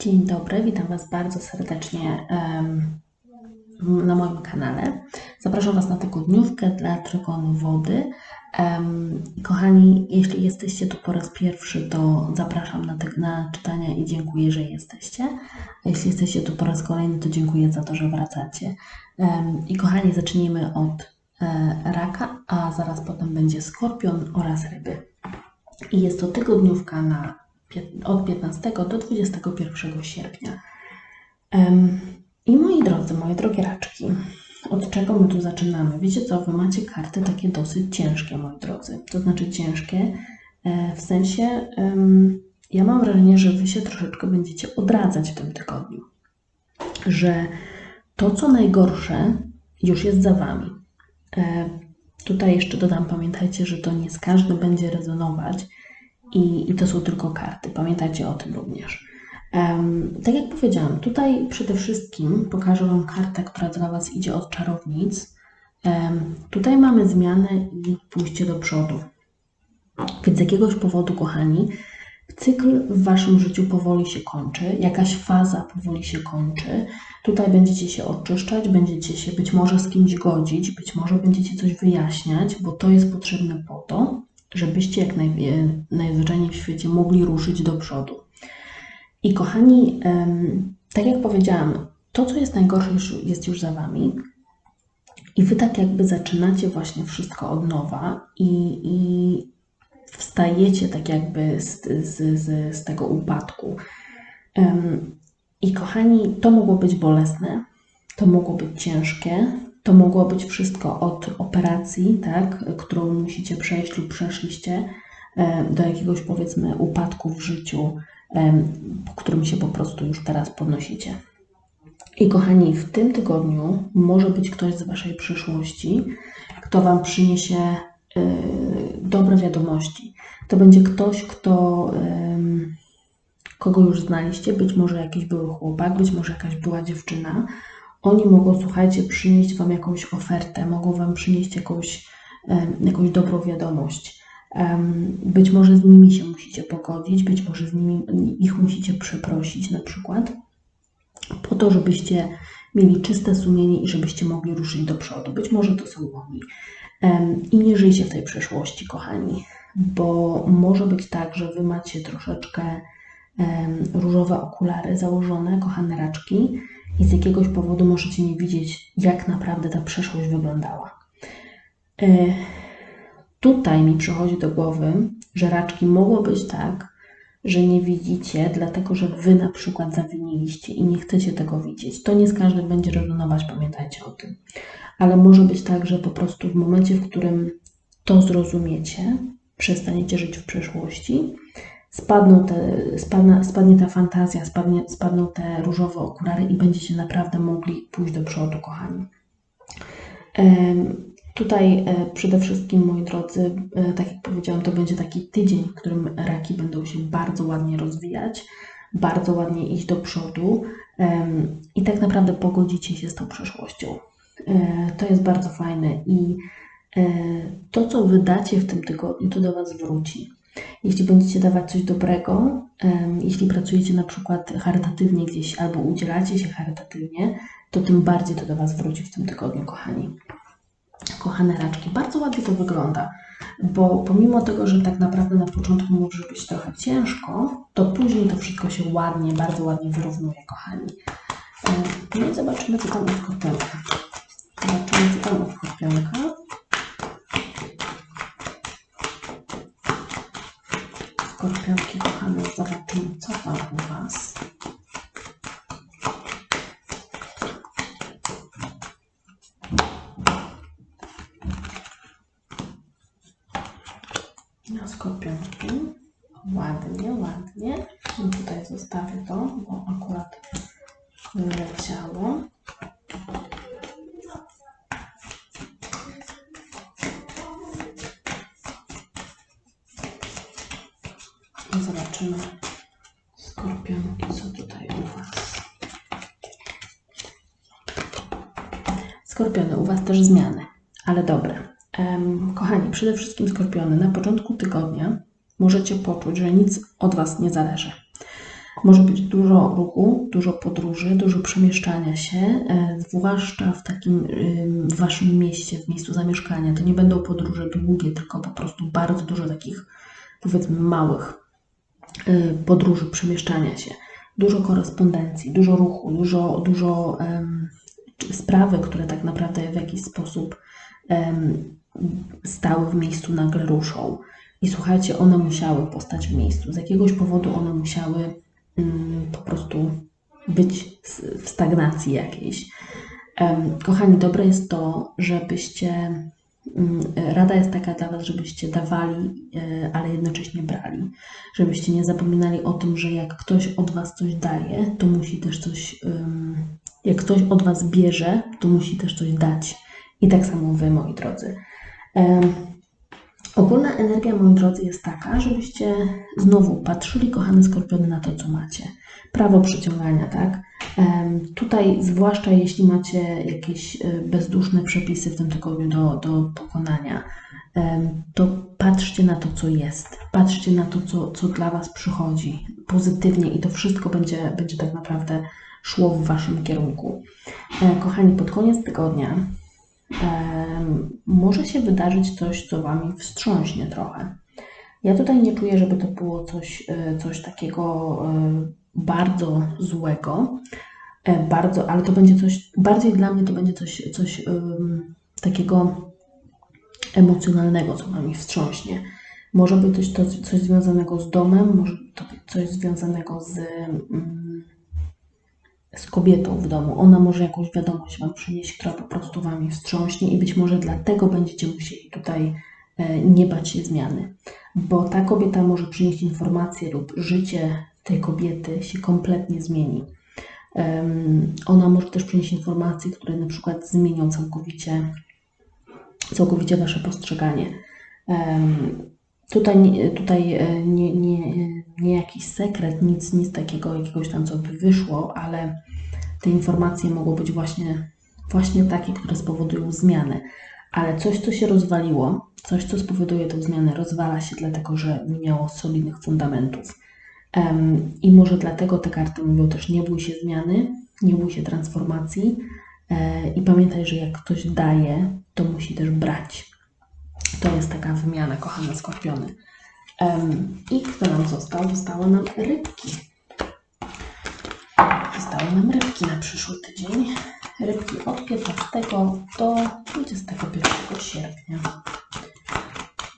Dzień dobry, witam Was bardzo serdecznie na moim kanale. Zapraszam Was na tygodniówkę dla Trygonu Wody. Kochani, jeśli jesteście tu po raz pierwszy, to zapraszam na, te, na czytania i dziękuję, że jesteście. A jeśli jesteście tu po raz kolejny, to dziękuję za to, że wracacie. I kochani, zacznijmy od e, raka, a zaraz potem będzie skorpion oraz ryby. I jest to tygodniówka na, od 15 do 21 sierpnia. I moi drodzy, moje drogie raczki, od czego my tu zaczynamy? Wiecie co, wy macie karty takie dosyć ciężkie, moi drodzy. To znaczy ciężkie e, w sensie, ja mam wrażenie, że wy się troszeczkę będziecie odradzać w tym tygodniu. Że to, co najgorsze, już jest za wami. E, Tutaj jeszcze dodam, pamiętajcie, że to nie z każdym będzie rezonować i, i to są tylko karty. Pamiętajcie o tym również. Tak jak powiedziałam, tutaj przede wszystkim pokażę Wam kartę, która dla Was idzie od czarownic. Tutaj mamy zmianę i pójście do przodu. Więc z jakiegoś powodu, kochani, cykl w Waszym życiu powoli się kończy, jakaś faza powoli się kończy. Tutaj będziecie się oczyszczać, będziecie się być może z kimś godzić, być może będziecie coś wyjaśniać, bo to jest potrzebne po to, żebyście jak naj, najzwyczajniej w świecie mogli ruszyć do przodu. I kochani, tak jak powiedziałam, to co jest najgorsze jest już za Wami. I Wy tak jakby zaczynacie właśnie wszystko od nowa i, i wstajecie tak jakby z, z, z, z tego upadku. I kochani, to mogło być bolesne, to mogło być ciężkie, to mogło być wszystko od operacji, tak, którą musicie przejść lub przeszliście e, do jakiegoś powiedzmy upadku w życiu, po którym się po prostu już teraz podnosicie. I kochani, w tym tygodniu może być ktoś z Waszej przyszłości, kto Wam przyniesie y, dobre wiadomości. To będzie ktoś, kto, kogo już znaliście, być może jakiś były chłopak, być może jakaś była dziewczyna. Oni mogą, słuchajcie, przynieść Wam jakąś ofertę, mogą Wam przynieść jakąś, jakąś dobrą wiadomość. Być może z nimi się musicie pogodzić, być może z nimi, ich musicie przeprosić na przykład po to, żebyście mieli czyste sumienie i żebyście mogli ruszyć do przodu. Być może to są oni. I nie żyjcie w tej przeszłości, kochani, bo może być tak, że wy macie troszeczkę różowe okulary założone, kochane raczki, i z jakiegoś powodu możecie nie widzieć, jak naprawdę ta przeszłość wyglądała. E, Tutaj mi przychodzi do głowy, że raczki mogło być tak, że nie widzicie, dlatego że wy na przykład zawiniliście i nie chcecie tego widzieć. To nie z każdym będzie rezonować, pamiętajcie o tym. Ale może być tak, że po prostu w momencie, w którym to zrozumiecie, przestaniecie żyć w przeszłości, spadną te, spadna, spadnie ta fantazja, spadnie, spadną te różowe okulary i będziecie naprawdę mogli pójść do przodu, kochani. Tutaj e, przede wszystkim, moi drodzy, e, tak jak powiedziałam, to będzie taki tydzień, w którym raki będą się bardzo ładnie rozwijać, bardzo ładnie iść do przodu i tak naprawdę pogodzicie się z tą przeszłością. E, To jest bardzo fajne i to, co wydacie w tym tygodniu, to do Was wróci. Jeśli będziecie dawać coś dobrego, jeśli pracujecie na przykład charytatywnie gdzieś albo udzielacie się charytatywnie, to tym bardziej to do Was wróci w tym tygodniu, kochani kochane raczki. Bardzo ładnie to wygląda, bo pomimo tego, że tak naprawdę na początku może być trochę ciężko, to później to wszystko się ładnie, bardzo ładnie wyrównuje, kochani. No i zobaczymy, co tam u skorpionka. Zobaczymy, co tam u skorpionka. Co tam u Was. Na skorpionki. Ładnie, ładnie. I tutaj zostawię to, bo akurat wyleciało. I zobaczymy skorpionki, co tutaj u Was. Skorpiony, u Was też zmiany, ale dobre. Kochani, przede wszystkim skorpiony, na początku tygodnia możecie poczuć, że nic od Was nie zależy. Może być dużo ruchu, dużo podróży, dużo przemieszczania się, e, zwłaszcza w takim w waszym mieście, w miejscu zamieszkania. To nie będą podróże długie, tylko po prostu bardzo dużo takich, powiedzmy, małych podróży, przemieszczania się. Dużo korespondencji, dużo ruchu, dużo, dużo um, sprawy, które tak naprawdę w jakiś sposób um, stały w miejscu, nagle ruszą. I słuchajcie, one musiały postać w miejscu. Z jakiegoś powodu one musiały Mm, po prostu być w stagnacji jakiejś. Kochani, dobre jest to, żebyście, rada jest taka dla Was, żebyście dawali, e, ale jednocześnie brali. Żebyście nie zapominali o tym, że jak ktoś od Was coś daje, to musi też coś, jak ktoś od Was bierze, to musi też coś dać. I tak samo Wy, moi drodzy. Ogólna energia, moi drodzy, jest taka, żebyście znowu patrzyli, kochane skorpiony, na to, co macie. Prawo przyciągania, tak? Tutaj, zwłaszcza jeśli macie jakieś e, bezduszne przepisy w tym tygodniu do, do pokonania, to patrzcie na to, co jest. Patrzcie na to, co, co dla Was przychodzi pozytywnie i to wszystko będzie, będzie tak naprawdę szło w Waszym kierunku. E, kochani, pod koniec tygodnia może się wydarzyć coś, co Wami wstrząśnie trochę. Ja tutaj nie czuję, żeby to było coś, e, coś takiego e, bardzo złego, e, bardzo, ale to będzie coś, bardziej dla mnie to będzie coś, coś takiego emocjonalnego, co Wami wstrząśnie. Może być to coś związanego z domem, może to być coś związanego z, z kobietą w domu. Ona może jakąś wiadomość Wam przynieść, która po prostu Wami wstrząśnie i być może dlatego będziecie musieli tutaj e, nie bać się zmiany. Bo ta kobieta może przynieść informację lub życie tej kobiety się kompletnie zmieni. Ona może też przynieść informacje, które na przykład zmienią całkowicie, całkowicie Wasze postrzeganie. Tutaj, tutaj e, nie, nie, nie jakiś sekret, nic, nic takiego, jakiegoś tam, co by wyszło, ale te informacje mogą być właśnie, właśnie takie, które spowodują zmiany. Ale coś, co się rozwaliło, coś, co spowoduje tę zmianę, rozwala się dlatego, że nie miało solidnych fundamentów. Um, I może dlatego te karty mówią też nie bój się zmiany, nie bój się transformacji e, i pamiętaj, że jak ktoś daje, to musi też brać. To jest taka wymiana, kochane skorpiony. I kto nam został? Zostały nam rybki. Zostały nam rybki na przyszły tydzień. Rybki od 15 do 21 sierpnia.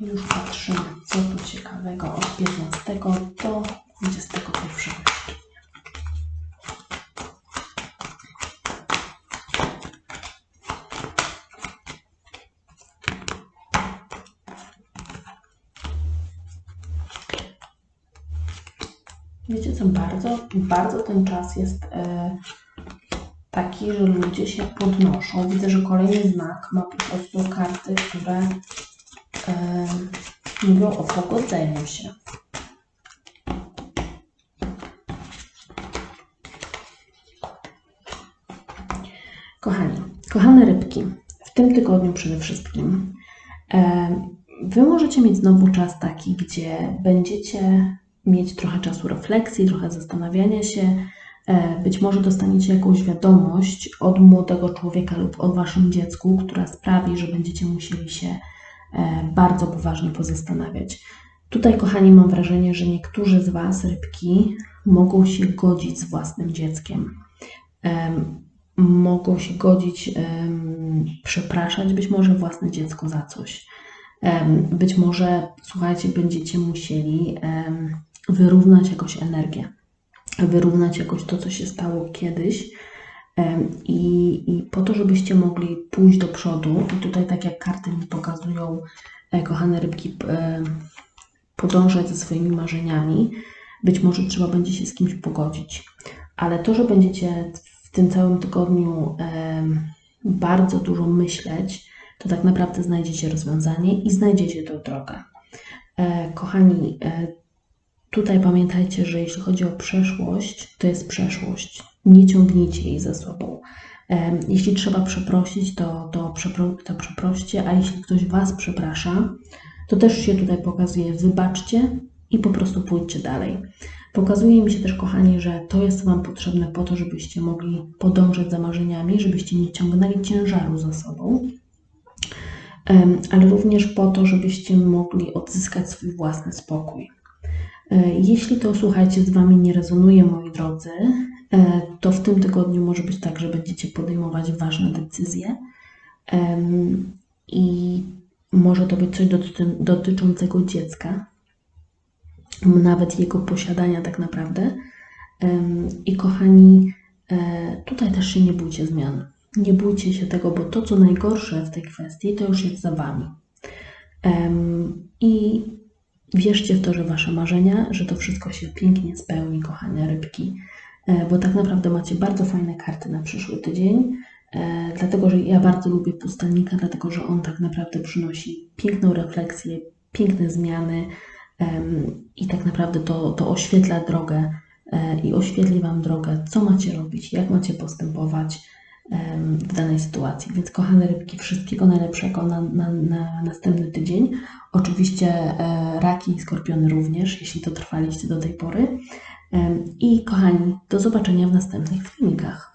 Już patrzymy, co tu ciekawego od 15 do 21 sierpnia. Wiecie co, bardzo, bardzo ten czas jest e, taki, że ludzie się podnoszą. Widzę, że kolejny znak ma po prostu karty, które e, mówią o pogodzeniu się. Kochani, kochane rybki, w tym tygodniu przede wszystkim e, Wy możecie mieć znowu czas taki, gdzie będziecie mieć trochę czasu refleksji, trochę zastanawiania się. E, być może dostaniecie jakąś wiadomość od młodego człowieka lub o waszym dziecku, która sprawi, że będziecie musieli się e, bardzo poważnie pozastanawiać. Tutaj, kochani, mam wrażenie, że niektórzy z Was, rybki, mogą się godzić z własnym dzieckiem. Mogą się godzić, przepraszać być może własne dziecko za coś. Być może, słuchajcie, będziecie musieli wyrównać jakoś energię, wyrównać jakoś to, co się stało kiedyś. I, I po to, żebyście mogli pójść do przodu, i tutaj, tak jak karty mi pokazują, e, kochane rybki, podążać ze swoimi marzeniami, być może trzeba będzie się z kimś pogodzić. Ale to, że będziecie w tym całym tygodniu bardzo dużo myśleć, to tak naprawdę znajdziecie rozwiązanie i znajdziecie tę drogę. E, kochani, e, Tutaj pamiętajcie, że jeśli chodzi o przeszłość, to jest przeszłość. Nie ciągnijcie jej za sobą. Jeśli trzeba przeprosić, to, to, przepro, to przeproście, a jeśli ktoś Was przeprasza, to też się tutaj pokazuje, wybaczcie i po prostu pójdźcie dalej. Pokazuje mi się też, kochani, że to jest Wam potrzebne po to, żebyście mogli podążać za marzeniami, żebyście nie ciągnęli ciężaru za sobą, ale również po to, żebyście mogli odzyskać swój własny spokój. E, Jeśli to, słuchajcie, z Wami nie rezonuje, moi drodzy, e, to w tym tygodniu może być tak, że będziecie podejmować ważne decyzje i może to być coś doty- dotyczącego dziecka, nawet jego posiadania tak naprawdę. I kochani, e, tutaj też się nie bójcie zmian. Nie bójcie się tego, bo to, co najgorsze w tej kwestii, to już jest za Wami. I wierzcie w to, że Wasze marzenia, że to wszystko się pięknie spełni, kochane rybki, e, bo tak naprawdę macie bardzo fajne karty na przyszły tydzień, e, dlatego że ja bardzo lubię pustelnika, dlatego że on tak naprawdę przynosi piękną refleksję, piękne zmiany i tak naprawdę to, to oświetla drogę e, i oświetli Wam drogę, co macie robić, jak macie postępować w danej sytuacji. Więc kochane rybki, wszystkiego najlepszego na, na, na następny tydzień. Oczywiście e, raki i skorpiony również, jeśli to trwaliście do tej pory. I kochani, do zobaczenia w następnych filmikach.